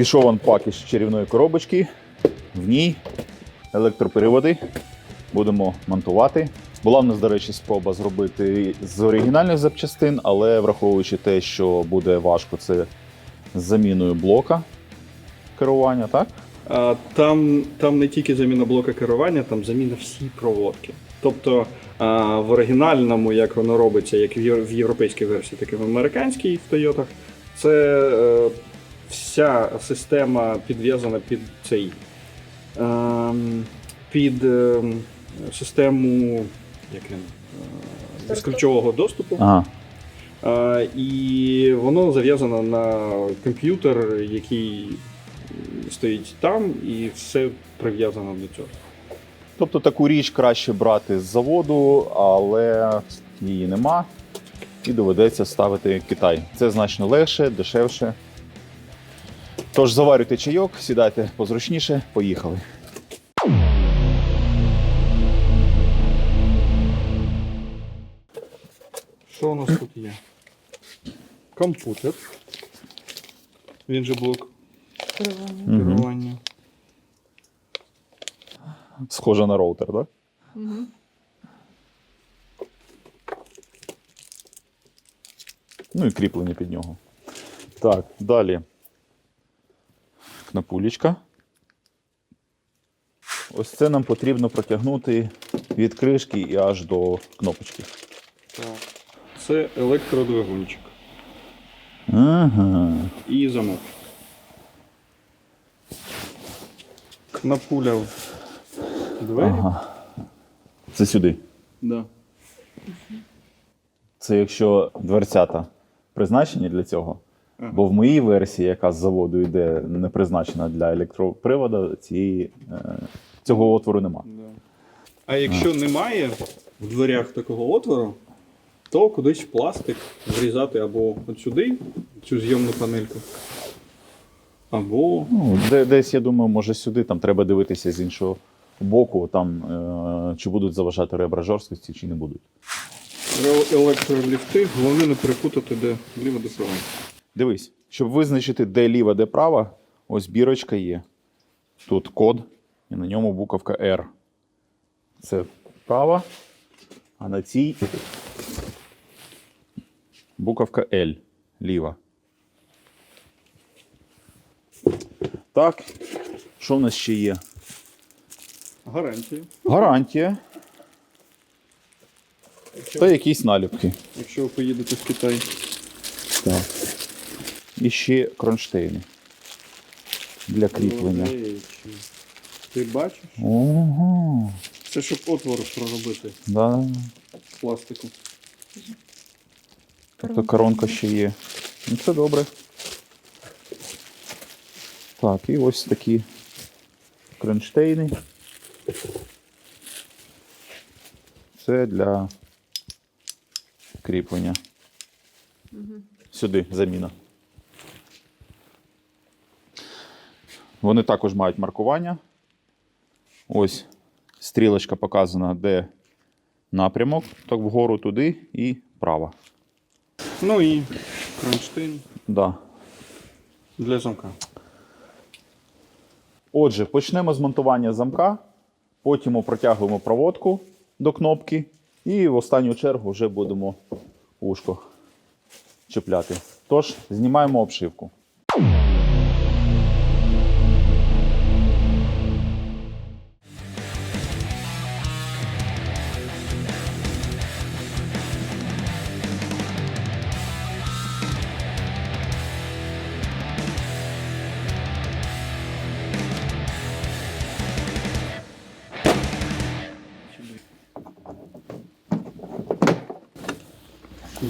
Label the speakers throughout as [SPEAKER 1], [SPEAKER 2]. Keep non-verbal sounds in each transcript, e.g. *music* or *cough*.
[SPEAKER 1] Пішов анпак із чарівної коробочки. В ній електроприводи. Будемо монтувати. Була в нас, до речі, спроба зробити з оригінальних запчастин, але враховуючи те, що буде важко, це з заміною блока керування, так?
[SPEAKER 2] А, Там, там не тільки заміна блока керування, там заміна всі проводки. Тобто а, в оригінальному, як воно робиться, як в європейській версії, так і в американській в Тойотах, це е, вся система підв'язана під цей ем, під ем, систему як він, е, безключового доступу.
[SPEAKER 1] Ага.
[SPEAKER 2] І воно зав'язано на комп'ютер, який стоїть там, і все прив'язано до цього.
[SPEAKER 1] Тобто таку річ краще брати з заводу, але її нема. І доведеться ставити Китай. Це значно легше, дешевше. Тож заварюйте чайок, сідайте позручніше, поїхали.
[SPEAKER 2] Що у нас тут є? Комп'ютер. Він же блок керування.
[SPEAKER 1] Схоже на роутер, так? Ну і кріплення під нього. Так, далі. Кнопулечка. Ось це нам потрібно протягнути від кришки і аж до кнопочки.
[SPEAKER 2] Так. Це електродвигунчик
[SPEAKER 1] Ага.
[SPEAKER 2] і замок. Кнопуля в двері.
[SPEAKER 1] ага. Це сюди.
[SPEAKER 2] Да.
[SPEAKER 1] Це якщо дверцята призначені для цього. Бо в моїй версії, яка з заводу йде, не призначена для електроприводу, цієї, е, цього отвору нема.
[SPEAKER 2] А якщо немає в дверях такого отвору, то кудись пластик врізати або от сюди, цю зйомну панельку. Або
[SPEAKER 1] Ну, де, десь, я думаю, може сюди, там треба дивитися з іншого боку, там, е, чи будуть заважати ребра жорсткості, чи не будуть.
[SPEAKER 2] електроліфти, головне не перепутати, де ліво де право.
[SPEAKER 1] Дивись, щоб визначити, де ліва, де права, ось бірочка є. Тут код, і на ньому буковка R. Це права, а на цій буковка L ліва. Так, що в нас ще є?
[SPEAKER 2] Гарантія.
[SPEAKER 1] Гарантія
[SPEAKER 2] Якщо,
[SPEAKER 1] та якісь наліпки.
[SPEAKER 2] якщо ви поїдете в Китай.
[SPEAKER 1] Так. І ще кронштейни для кріплення.
[SPEAKER 2] Ти бачиш?
[SPEAKER 1] Ого.
[SPEAKER 2] Це щоб отвор проробити
[SPEAKER 1] Да.
[SPEAKER 2] пластику.
[SPEAKER 1] Тобто коронка ще є. Ну, це добре. Так, і ось такі кронштейни. Це для кріплення. Сюди заміна. Вони також мають маркування. Ось стрілочка показана, де напрямок, так вгору туди і вправо.
[SPEAKER 2] Ну і кронштейн
[SPEAKER 1] Да.
[SPEAKER 2] для замка.
[SPEAKER 1] Отже, почнемо з монтування замка, потім протягуємо проводку до кнопки, і в останню чергу вже будемо ушко чіпляти. Тож, знімаємо обшивку.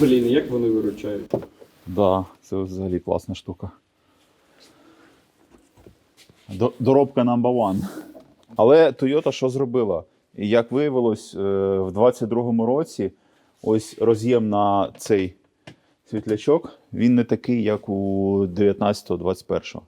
[SPEAKER 2] Блін, як вони виручають?
[SPEAKER 1] Да, це взагалі класна штука. Доробка number one. Але Toyota що зробила? Як виявилось, е, в 22-му році ось роз'єм на цей світлячок, він не такий, як у 19-21.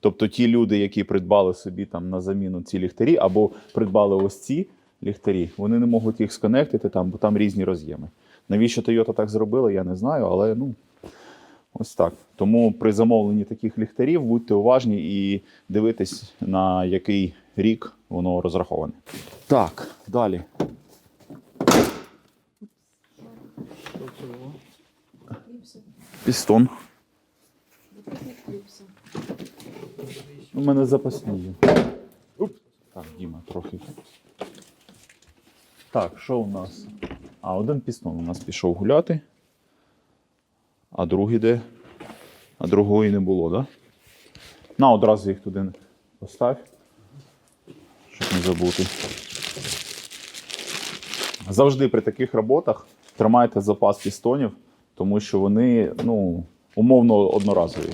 [SPEAKER 1] Тобто ті люди, які придбали собі там на заміну ці ліхтарі, або придбали ось ці ліхтарі, вони не можуть їх сконектити там, бо там різні роз'єми. Навіщо Toyota так зробила, я не знаю, але ну, Ось так. Тому при замовленні таких ліхтарів будьте уважні і дивитесь, на який рік воно розраховане. Так, далі. Пістон. У мене запасні є. Так, Діма, трохи. Так, що у нас? А, один пістон у нас пішов гуляти. А другий де? А другого і не було? Да? На, одразу їх туди постав. Щоб не забути. Завжди при таких роботах тримайте запас пістонів, тому що вони, ну, умовно одноразові.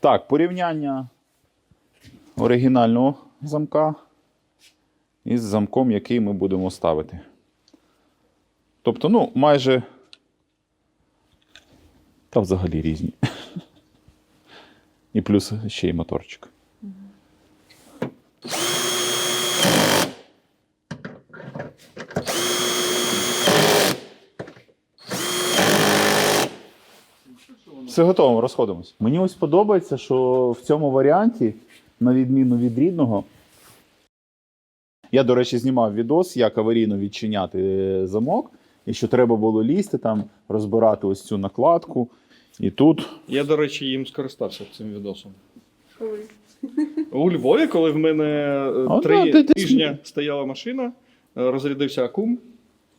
[SPEAKER 1] Так, порівняння оригінального замка із замком, який ми будемо ставити. Тобто, ну, майже. Та взагалі різні. І плюс ще й моторчик. Все готово, розходимось. Мені ось подобається, що в цьому варіанті, на відміну від рідного, я, до речі, знімав відос, як аварійно відчиняти е, замок, і що треба було лізти там, розбирати ось цю накладку. І тут
[SPEAKER 2] Я, до речі, їм скористався цим відосом.
[SPEAKER 3] Коли?
[SPEAKER 2] У Львові, коли в мене е,
[SPEAKER 1] А,
[SPEAKER 2] три
[SPEAKER 1] да, ти- ти-
[SPEAKER 2] тижні стояла машина, е, розрядився акум.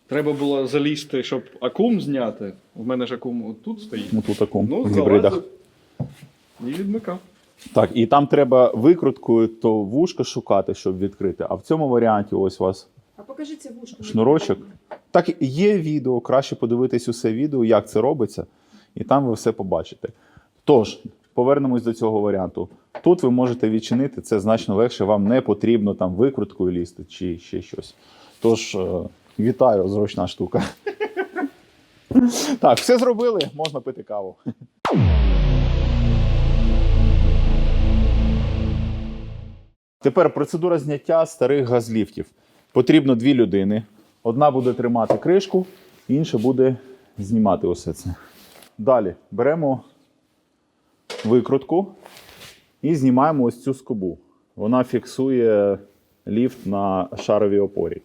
[SPEAKER 2] Треба було залізти, щоб акум зняти. В мене ж акум тут стоїть.
[SPEAKER 1] ну, тут таку
[SPEAKER 2] Ну,
[SPEAKER 1] в гібридах.
[SPEAKER 2] залазив і відмикав.
[SPEAKER 1] Так, і там треба викруткою то вушка шукати, щоб відкрити. А в цьому варіанті ось у вас
[SPEAKER 3] А покажи це вушко.
[SPEAKER 1] Шнурочок. Так, є відео, краще подивитись усе відео, як це робиться, і там ви все побачите. Тож, повернемось до цього варіанту. Тут ви можете відчинити це значно легше, вам не потрібно там викруткою лізти чи ще щось. Тож, е, вітаю, зручна штука. *laughs* Так, все зробили, можна пити каву. Тепер процедура зняття старих газліфтів. Потрібно дві людини. Одна буде тримати кришку, інша буде знімати усе це. Далі беремо викрутку і знімаємо ось цю скобу. Вона фіксує ліфт на шаровій опорі.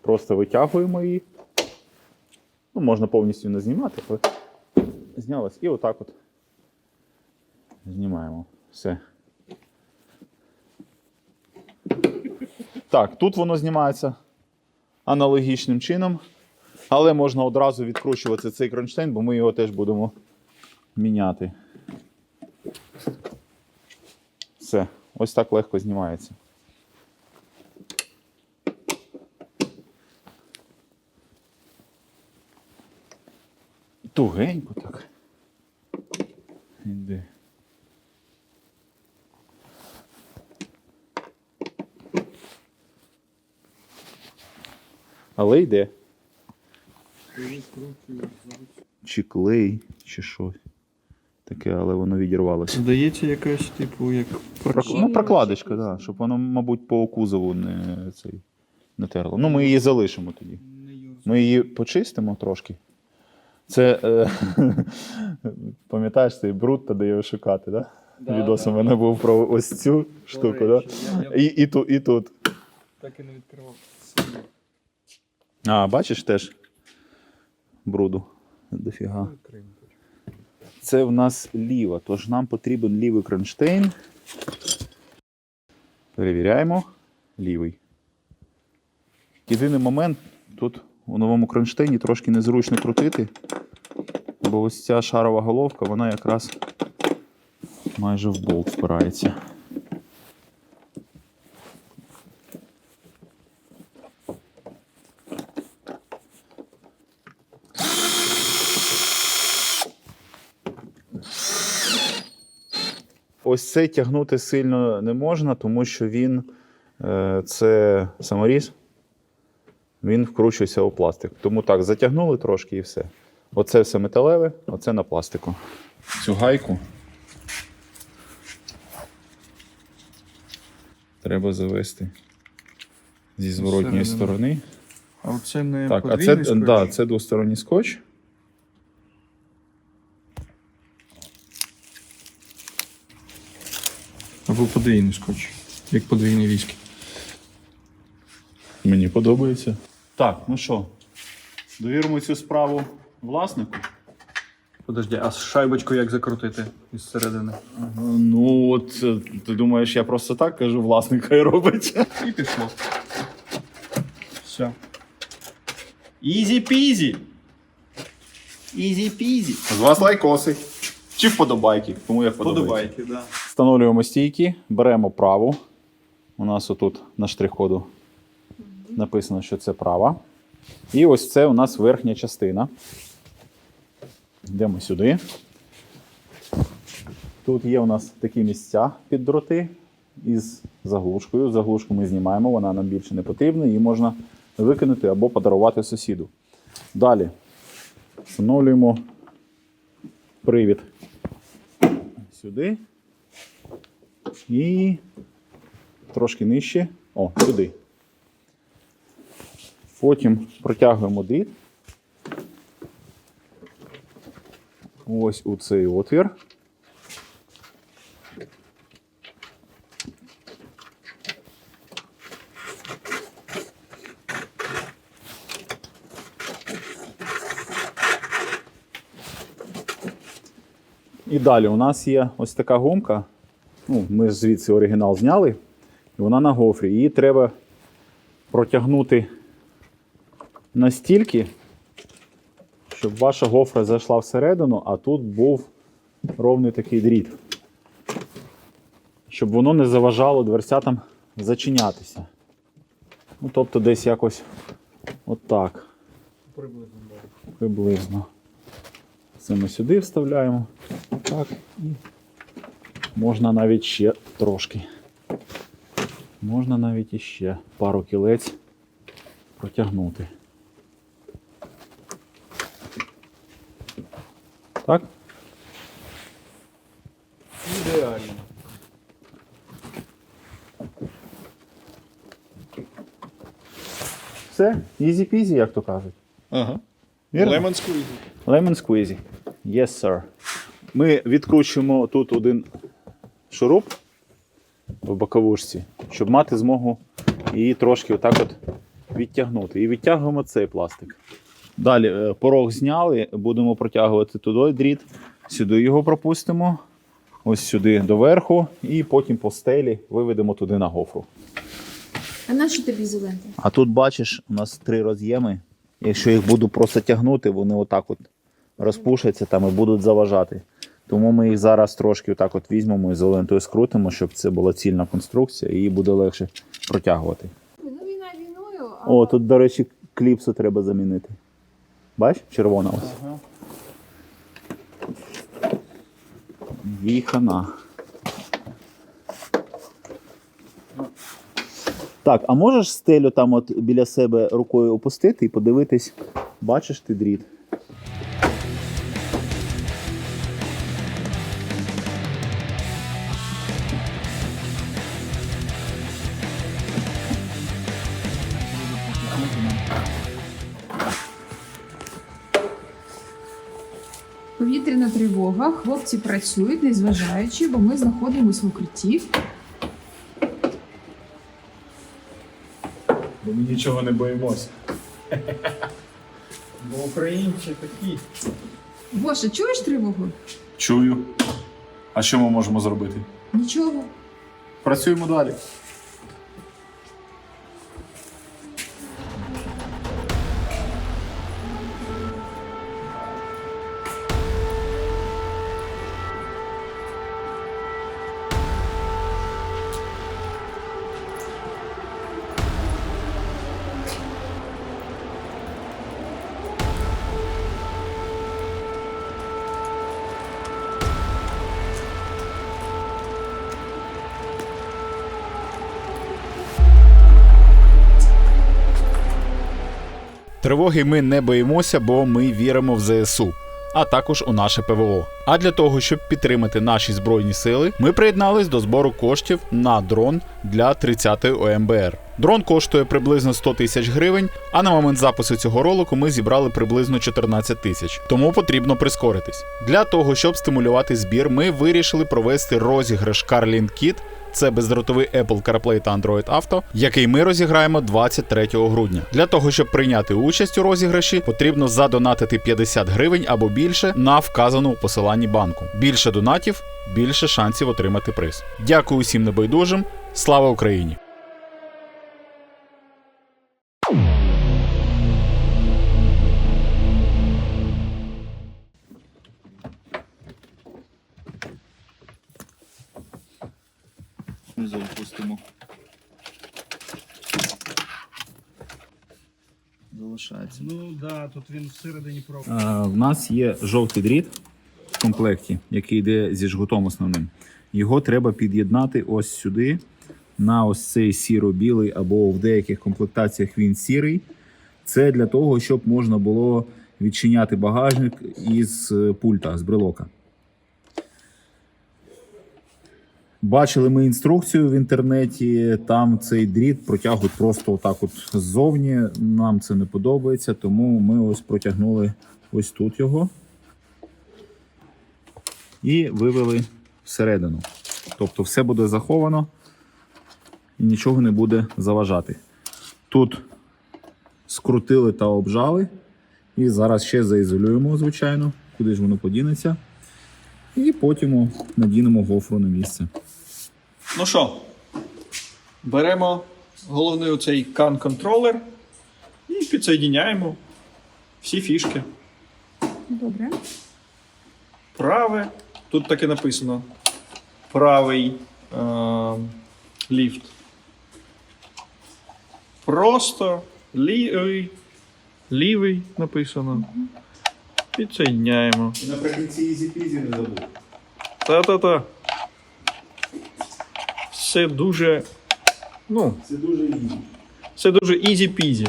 [SPEAKER 1] Просто витягуємо її. Ну, можна повністю не знімати, але знялась. І отак от знімаємо. Все. Так, тут воно знімається аналогічним чином, але можна одразу відкручувати цей кронштейн, бо ми його теж будемо міняти. Все, ось так легко знімається. Тугенько так. Але йде. Чи клей, чи щось. Таке, але воно відірвалося.
[SPEAKER 2] Здається, якась, типу, як
[SPEAKER 1] Прок- Ну, прокладочка, так, да, щоб воно, мабуть, по кузову не, цей, не терло. Ну, ми її залишимо тоді. Ми її почистимо трошки. Це, е, *laughs* пам'ятаєш, цей бруд, тоді його шукати, да?
[SPEAKER 2] Да,
[SPEAKER 1] Відос
[SPEAKER 2] да.
[SPEAKER 1] мене був про ось цю штуку, да? І, і, ту, і тут.
[SPEAKER 2] так і не відкривав.
[SPEAKER 1] А, бачиш теж бруду. Дофіга. Це в нас ліва, тож нам потрібен лівий кронштейн. Перевіряємо. Лівий. Єдиний момент, тут у новому кронштейні трошки незручно крутити, бо ось ця шарова головка, вона якраз майже в болт впирається. Ось це тягнути сильно не можна, тому що він е, це саморіз, він вкручується у пластик. Тому так, затягнули трошки і все. Оце все металеве, оце на пластику. Цю гайку треба завести зі зворотньої сторони.
[SPEAKER 2] А оце не
[SPEAKER 1] Так, а це, да, це двосторонній скотч.
[SPEAKER 2] Або подвійний скотч, як подвійний віскі.
[SPEAKER 1] Мені подобається. Так, ну що, довіримо цю справу власнику.
[SPEAKER 2] Подожди, а шайбочку як закрутити із середини?
[SPEAKER 1] Ну, от е, ти думаєш, я просто так кажу, власник хай робить.
[SPEAKER 2] І пішло. Все. Ізі пізі. Ізі пізі.
[SPEAKER 1] З вас лайкоси. Чи вподобайки, кому як подобається.
[SPEAKER 2] Подобайки, да.
[SPEAKER 1] Встановлюємо стійки, беремо праву. У нас отут на штрих-коду написано, що це права. І ось це у нас верхня частина. Йдемо сюди. Тут є у нас такі місця під дроти із заглушкою. Заглушку ми знімаємо, вона нам більше не потрібна, її можна викинути або подарувати сусіду. Далі встановлюємо привід сюди. І трошки нижче. О, сюди. Потім протягуємо дріт. Ось у цей отвір. І далі у нас є ось така гумка. Ну, ми ж звідси оригінал зняли, і вона на гофрі. Її треба протягнути настільки, щоб ваша гофра зайшла всередину, а тут був ровний такий дріт. Щоб воно не заважало дверцятам зачинятися. Ну, тобто десь якось отак.
[SPEAKER 2] Приблизно.
[SPEAKER 1] Приблизно. Це ми сюди вставляємо. Так. І можна навіть ще трошки. Можна навіть іще пару кілець протягнути. Так?
[SPEAKER 2] Ідеально.
[SPEAKER 1] Все, ізі-пізі, як то кажуть.
[SPEAKER 2] Ага.
[SPEAKER 1] Вірно?
[SPEAKER 2] Лемон сквізі.
[SPEAKER 1] Lemon squeezy. Yes, sir. Ми відкручуємо тут один шуруп в боковушці, щоб мати змогу її трошки отак от відтягнути. І відтягуємо цей пластик. Далі е, порог зняли, будемо протягувати туди дріт, сюди його пропустимо, ось сюди доверху, і потім по стелі виведемо туди на гофру.
[SPEAKER 3] А на що тобі ізолента?
[SPEAKER 1] А тут бачиш, у нас три роз'єми. Якщо їх буду просто тягнути, вони отак от розпушаться там і будуть заважати. Тому ми їх зараз трошки отак от візьмемо і ізолентою скрутимо, щоб це була цільна конструкція, і її буде легше протягувати.
[SPEAKER 3] Ну війна війною, а
[SPEAKER 1] О, тут, до речі, кліпсу треба замінити. Бач, червона ось.
[SPEAKER 2] Ага.
[SPEAKER 1] Їй Так, а можеш стелю там от біля себе рукою опустити і подивитись, бачиш ти дріт?
[SPEAKER 3] повітряна тривога. Хлопці працюють, незважаючи, бо ми знаходимося в укритті.
[SPEAKER 1] Бо ми нічого не боїмося. *laughs*
[SPEAKER 2] Бо українці такі.
[SPEAKER 3] Гоша, чуєш тривогу?
[SPEAKER 1] Чую. А що ми можемо зробити?
[SPEAKER 3] Нічого.
[SPEAKER 1] Працюємо далі. Тривоги ми не боїмося, бо ми віримо в ЗСУ. а також у наше ПВО. А для того, щоб підтримати наші збройні сили, ми приєднались до збору коштів на дрон для 30-ї ОМБР. Дрон коштує приблизно 100 тисяч гривень, а на момент запису цього ролику ми зібрали приблизно 14 тисяч. Тому потрібно прискоритись. Для того, щоб стимулювати збір, ми вирішили провести розіграш Carlin Kit це бездротовий Apple CarPlay та Android Auto, який ми розіграємо 23 грудня. Для того, щоб прийняти участь у розіграші, потрібно задонатити 50 гривень або більше на вказану у посиланні банку. Більше донатів, більше шансів отримати приз. Дякую усім небайдужим. Слава Україні! Знизу опустимо. Залишається.
[SPEAKER 2] Ну да, тут він всередині про.
[SPEAKER 1] Е, В нас є жовтий дріт в комплекті, який йде зі жгутом основним. Його треба під'єднати ось сюди, на ось цей сіро-білий, або в деяких комплектаціях він сірий. Це для того, щоб можна було відчиняти багажник із е, пульта, з брелока. Бачили ми інструкцію в інтернеті. Там цей дріт протягують просто отак, от ззовні. Нам це не подобається, тому ми ось протягнули ось тут його і вивели всередину. Тобто все буде заховано і нічого не буде заважати. Тут скрутили та обжали. І зараз ще заізолюємо, звичайно, куди ж воно подінеться. І потім надінемо гофру на місце.
[SPEAKER 2] Ну що, беремо головний оцей CAN-контролер і підсоєдняємо всі фішки.
[SPEAKER 3] Добре.
[SPEAKER 2] Праве. Тут таке написано. Правий е- ліфт. Просто лівий. Лівий написано. Підсоєдняємо.
[SPEAKER 1] І наприкінці ізі-пізі не забув.
[SPEAKER 2] Та-та-та. Все дуже. Ну,
[SPEAKER 1] Це дуже ізі.
[SPEAKER 2] Це дуже ізі-пізі.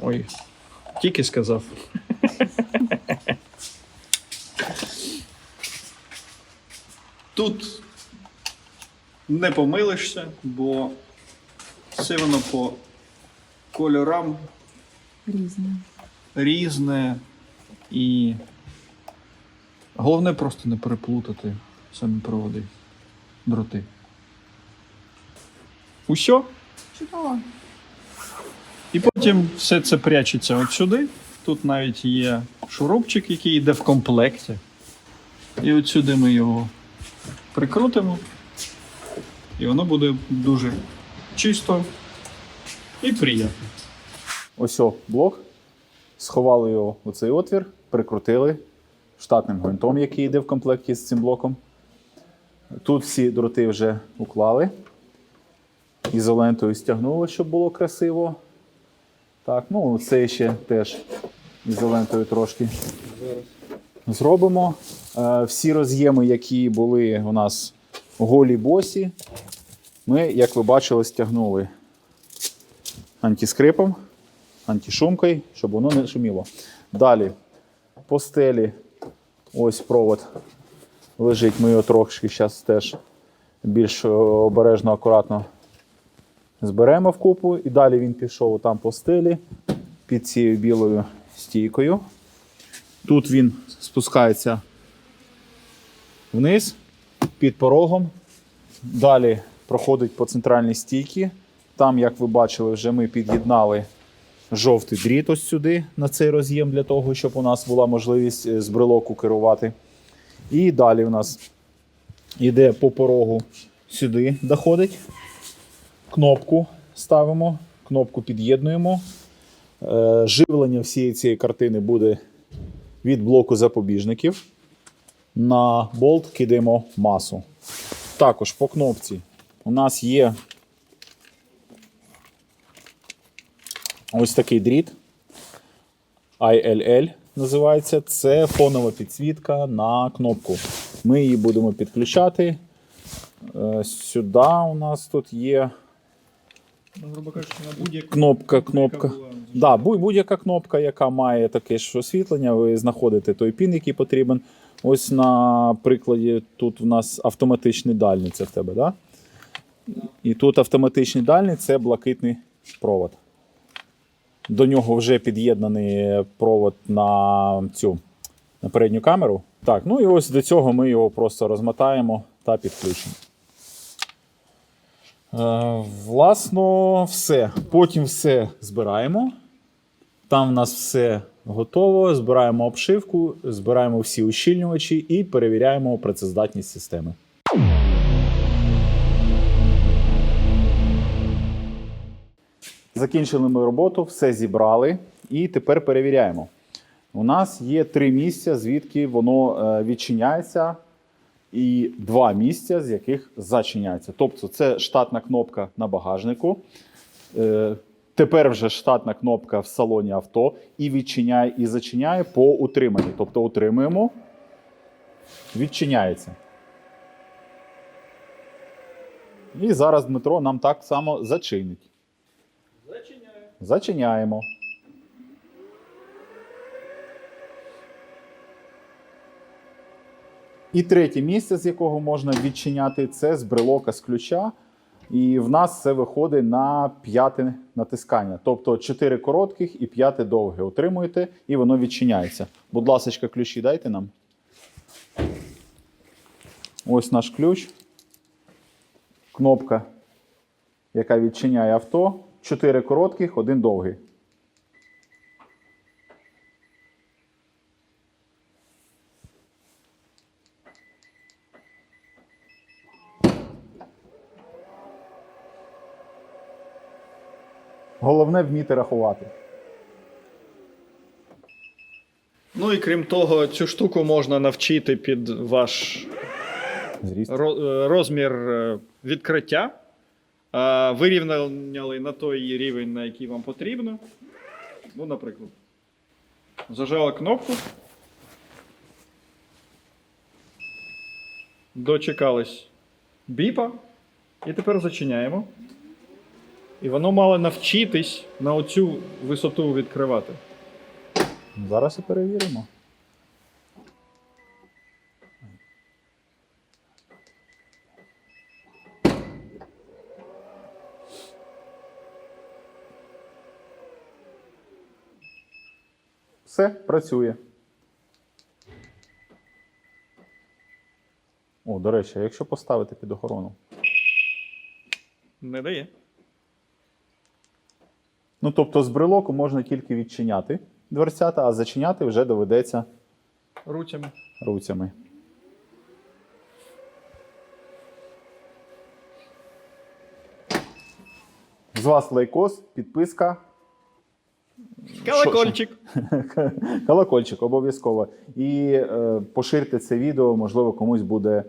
[SPEAKER 2] Ой, тільки сказав. Тут не помилишся, бо все воно по кольорам
[SPEAKER 3] Різне.
[SPEAKER 2] різне і головне просто не переплутати самі проводи, дроти. Усьо?
[SPEAKER 3] Чудово.
[SPEAKER 2] І потім все це прячеться от сюди. Тут навіть є шурупчик, який йде в комплекті. І от сюди ми його прикрутимо. І воно буде дуже чисто і приємно.
[SPEAKER 1] Ось о, блок. Сховали його у цей отвір, прикрутили штатним гвинтом, який йде в комплекті з цим блоком. Тут всі дроти вже уклали. Ізолентою стягнули, щоб було красиво. Так, ну це ще теж ізолентою трошки зробимо. Е, всі роз'єми, які були у нас голі босі, ми, як ви бачили, стягнули антискрипом, антишумкою, щоб воно не шуміло. Далі по стелі ось провод лежить. Ми його трошки зараз теж більш е, обережно, акуратно зберемо в купу. І далі він пішов там по стелі під цією білою стійкою. Тут він спускається вниз під порогом. Далі проходить по центральній стійці. Там, як ви бачили, вже ми під'єднали жовтий дріт ось сюди на цей роз'єм для того, щоб у нас була можливість е, з брелоку керувати. І далі у нас йде по порогу сюди доходить. Кнопку ставимо, кнопку під'єднуємо. Е, Живлення всієї цієї картини буде від блоку запобіжників. На болт кидаємо масу. Також по кнопці у нас є ось такий дріт. ILL називається. Це фонова підсвітка на кнопку. Ми її будемо підключати. Е, Сюди у нас тут є
[SPEAKER 2] Ну,
[SPEAKER 1] Кнопка, кнопка. Да, будь- будь-яка кнопка, яка має таке ж освітлення, ви знаходите той пін, який потрібен. Ось на прикладі тут у нас автоматичний дальний, це в тебе, да? І тут автоматичний дальний це блакитний провод. До нього вже під'єднаний провод на цю на передню камеру. Так, ну і ось до цього ми його просто розмотаємо та підключимо. Е, власно, все. Потім все збираємо. Там в нас все готово. Збираємо обшивку, збираємо всі ущільнювачі і перевіряємо працездатність системи. Закінчили ми роботу, все зібрали і тепер перевіряємо. У нас є три місця, звідки воно е, відчиняється, і два місця, з яких зачиняється. Тобто, це штатна кнопка на багажнику. Е, Тепер вже штатна кнопка в салоні авто і відчиняє і зачиняє по утриманні. Тобто утримуємо, відчиняється. І зараз Дмитро нам так само зачинить. Зачиняємо. І третє місце, з якого можна відчиняти, це з брелока з ключа. І в нас це виходить на п'яте натискання. Тобто 4 коротких і п'яте довге. Отримуєте, і воно відчиняється. Будь ласка, ключі дайте нам. Ось наш ключ. Кнопка, яка відчиняє авто. 4 коротких, один довгий. Головне вміти рахувати.
[SPEAKER 2] Ну і крім того, цю штуку можна навчити під ваш
[SPEAKER 1] Зріст.
[SPEAKER 2] ро- е, розмір е, відкриття. А, Вирівняли на той рівень, на який вам потрібно. Ну, наприклад, зажали кнопку. Дочекались біпа. І тепер зачиняємо. І воно мало навчитись на оцю висоту відкривати.
[SPEAKER 1] Зараз і перевіримо. Все, працює. О, до речі, а якщо поставити під охорону?
[SPEAKER 2] Не дає.
[SPEAKER 1] Ну, тобто з брелоку можна тільки відчиняти дверцята, а зачиняти вже доведеться
[SPEAKER 2] Руцями.
[SPEAKER 1] руцями. З вас лайкос, підписка,
[SPEAKER 2] Колокольчик. *laughs*
[SPEAKER 1] колокольчик обов'язково. І е, поширте це відео, можливо, комусь буде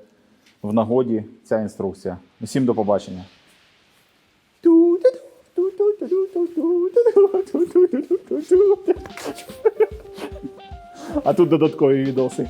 [SPEAKER 1] в нагоді ця інструкція. Усім до побачення. А тут додаткові відоси.